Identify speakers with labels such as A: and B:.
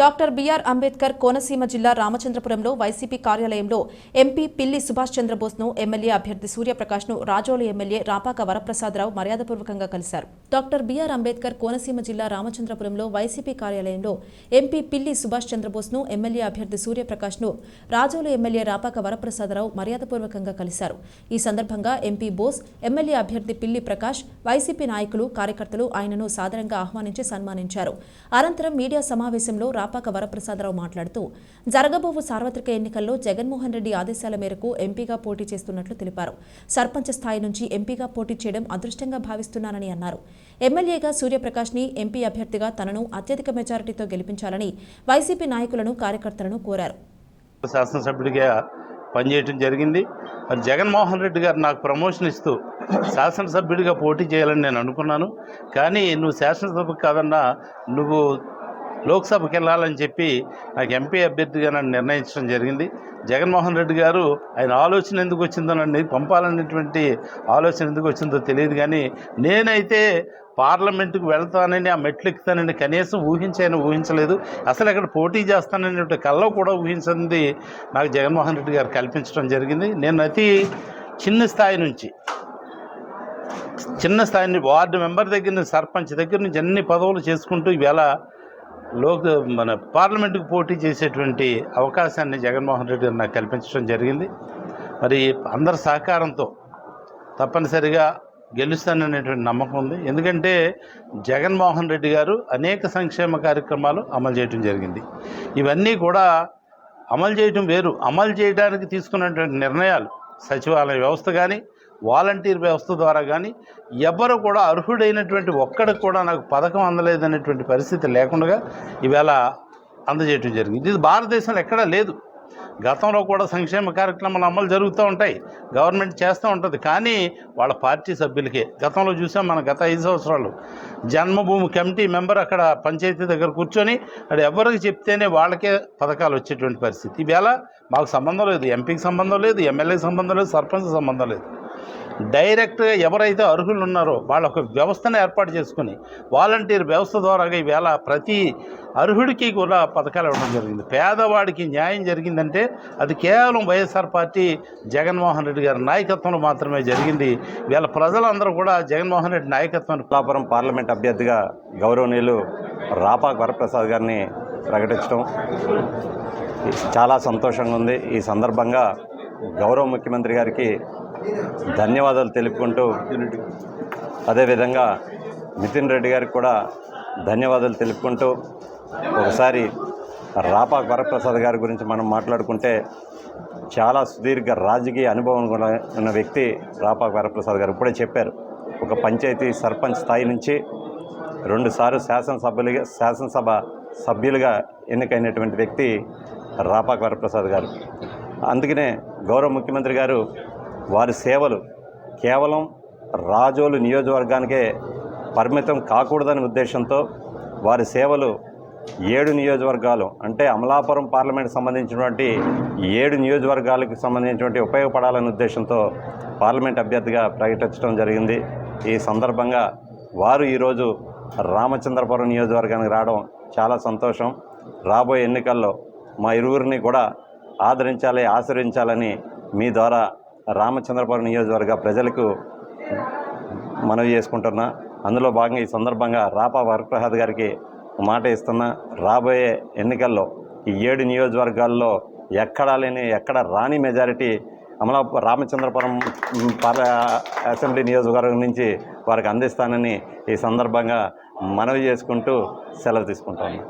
A: Doctor BR Ambedkar Konaseema జిల్లా రామచంద్రపురంలో YCP కార్యాలయంలో MP Pilli Subhash చంద్రబోస్ను ఎమ్మెల్యే అభ్యర్థి సూర్యప్రకాష్ను రాజోలు ఎమ్మెల్యే రాపాక వరప్రసాదరావు మర్యాదపూర్వకంగా కలిశారు. డాక్టర్ బిఆర్ అంబేద్కర్ కోనసీమ జిల్లా రామచంద్రపురంలో వైసీపీ కార్యాలయంలో ఎంపీ పిల్లి సుభాష్ చంద్రబోస్ను ఎమ్మెల్యే అభ్యర్థి సూర్యప్రకాష్ను రాజోలు ఎమ్మెల్యే రాపాక వరప్రసాదరావు మర్యాదపూర్వకంగా కలిశారు. ఈ సందర్భంగా ఎంపీ బోస్ ఎమ్మెల్యే అభ్యర్థి పిల్లి ప్రకాష్ వైసీపీ నాయకులు కార్యకర్తలు ఆయనను సాదరంగా ఆహ్వానించి సన్మానించారు. అనంతరం మీడియా సమావేశంలో రాపాక వరప్రసాదరావు మాట్లాడుతూ జరగబోవు సార్వత్రిక ఎన్నికల్లో జగన్మోహన్ రెడ్డి ఆదేశాల మేరకు ఎంపీగా పోటీ చేస్తున్నట్లు తెలిపారు. సర్పంచ్ స్థాయి నుంచి ఎంపీగా పోటీ చేయడం అదృష్టంగా భావిస్తున్నానని అన్నారు. ఎమ్మెల్యేగా సూర్యప్రకాష్ని ఎంపీ అభ్యర్థిగా తనను అత్యధిక మెజారిటీతో గెలిపించాలని వైసీపీ నాయకులను కార్యకర్తలను కోరారు.
B: శాసనసభ్యుడిగా పనిచేయటం జరిగింది. మరి జగన్మోహన్ రెడ్డి గారు నాకు ప్రమోషన్ ఇస్తూ శాసనసభ్యుడిగా పోటీ చేయాలని నేను అనుకున్నాను. కానీ నువ్వు శాసనసభకు కాదన్నా నువ్వు లోక్సభకి వెళ్ళాలని చెప్పి నాకు ఎంపీ అభ్యర్థిగా నన్ను నిర్ణయించడం జరిగింది. జగన్మోహన్ రెడ్డి గారు ఆయన ఆలోచన ఎందుకు వచ్చిందో నన్ను పంపాలనేటువంటి ఆలోచన ఎందుకు వచ్చిందో తెలియదు కానీ నేనైతే పార్లమెంటుకు వెళ్తానని ఆ మెట్లు ఎక్కుతానని కనీసం ఊహించాయని ఊహించలేదు. అసలు అక్కడ పోటీ చేస్తాననే కల్లో కూడా ఊహించింది నాకు జగన్మోహన్ రెడ్డి గారు కల్పించడం జరిగింది. నేను అతి చిన్న స్థాయి నుంచి చిన్న స్థాయి వార్డు మెంబర్ దగ్గర నుంచి సర్పంచ్ దగ్గర నుంచి అన్ని పదవులు చేసుకుంటూ ఇవాళ లోక్ మన పార్లమెంటుకు పోటీ చేసేటువంటి అవకాశాన్ని జగన్మోహన్ రెడ్డి గారు నాకు కల్పించడం జరిగింది. మరి అందరి సహకారంతో తప్పనిసరిగా గెలుస్తాననేటువంటి నమ్మకం ఉంది. ఎందుకంటే జగన్మోహన్ రెడ్డి గారు అనేక సంక్షేమ కార్యక్రమాలు అమలు చేయడం జరిగింది. ఇవన్నీ కూడా అమలు చేయడం వేరు. అమలు చేయడానికి తీసుకున్నటువంటి నిర్ణయాలు సచివాలయ వ్యవస్థ కానీ వాలంటీర్ వ్యవస్థ ద్వారా కానీ ఎవ్వరు కూడా అర్హుడైనటువంటి ఒక్కడికి కూడా నాకు పథకం అందలేదనేటువంటి పరిస్థితి లేకుండా ఇవాళ అందజేయటం జరిగింది. ఇది భారతదేశంలో ఎక్కడా లేదు. గతంలో కూడా సంక్షేమ కార్యక్రమాలు అమలు జరుగుతూ ఉంటాయి. గవర్నమెంట్ చేస్తూ ఉంటుంది. కానీ వాళ్ళ పార్టీ సభ్యులకే గతంలో చూసాం మన గత ఐదు సంవత్సరాలు జన్మభూమి కమిటీ మెంబర్ అక్కడ పంచాయతీ దగ్గర కూర్చొని అక్కడ ఎవరికి చెప్తేనే వాళ్ళకే పథకాలు వచ్చేటువంటి పరిస్థితి. ఈవేళ మాకు సంబంధం లేదు. ఎంపీకి సంబంధం లేదు ఎమ్మెల్యేకి సంబంధం లేదు సర్పంచ్ సంబంధం లేదు. డైరెక్ట్గా ఎవరైతే అర్హులు ఉన్నారో వాళ్ళ ఒక వ్యవస్థను ఏర్పాటు చేసుకుని వాలంటీర్ వ్యవస్థ ద్వారా ఈవేళ ప్రతి అర్హుడికి కూడా పథకాలు ఇవ్వడం జరిగింది. పేదవాడికి న్యాయం జరిగిందంటే అది కేవలం వైఎస్ఆర్ పార్టీ జగన్మోహన్ రెడ్డి గారి నాయకత్వంలో మాత్రమే జరిగింది. వీళ్ళ ప్రజలందరూ కూడా జగన్మోహన్ రెడ్డి నాయకత్వాన్ని
C: కొల్లాపురం పార్లమెంట్ అభ్యర్థిగా గౌరవనీయులు రాపాక్ వరప్రసాద్ గారిని ప్రకటించడం చాలా సంతోషంగా ఉంది. ఈ సందర్భంగా గౌరవ ముఖ్యమంత్రి గారికి ధన్యవాదాలు తెలుపుకుంటూ అదేవిధంగా నితిన్ రెడ్డి గారికి కూడా ధన్యవాదాలు తెలుపుకుంటూ ఒకసారి రాపా వరప్రసాద్ గారి గురించి మనం మాట్లాడుకుంటే చాలా సుదీర్ఘ రాజకీయ అనుభవం కూడా ఉన్న వ్యక్తి రాపా వరప్రసాద్ గారు ఇప్పుడే చెప్పారు. ఒక పంచాయతీ సర్పంచ్ స్థాయి నుంచి రెండుసార్లు శాసనసభ్యులుగా శాసనసభ సభ్యులుగా ఎన్నికైనటువంటి వ్యక్తి రాపాక్ వరప్రసాద్ గారు. అందుకనే గౌరవ ముఖ్యమంత్రి గారు వారి సేవలు కేవలం రాజోలు నియోజకవర్గానికే పరిమితం కాకూడదనే ఉద్దేశంతో వారి సేవలు ఏడు నియోజకవర్గాలు అంటే అమలాపురం పార్లమెంట్ సంబంధించినటువంటి ఏడు నియోజకవర్గాలకు సంబంధించినటువంటి ఉపయోగపడాలనే ఉద్దేశంతో పార్లమెంట్ అభ్యర్థిగా ప్రకటించడం జరిగింది. ఈ సందర్భంగా వారు ఈరోజు రామచంద్రపురం నియోజకవర్గానికి రావడం చాలా సంతోషం. రాబోయే ఎన్నికల్లో మా ఇరువురిని కూడా ఆదరించాలి ఆశ్రయించాలని మీ ద్వారా రామచంద్రపురం నియోజకవర్గ ప్రజలకు మనవి చేసుకుంటున్నా. అందులో భాగంగా ఈ సందర్భంగా రాపా వరప్రసాద్ గారికి మాట ఇస్తున్నా. రాబోయే ఎన్నికల్లో ఈ ఏడు నియోజకవర్గాల్లో ఎక్కడా లేని ఎక్కడ రాని మెజారిటీ అమలా రామచంద్రపురం పార్ల అసెంబ్లీ నియోజకవర్గం నుంచి వారికి అందిస్తానని ఈ సందర్భంగా మనవి చేసుకుంటూ సెలవు తీసుకుంటాను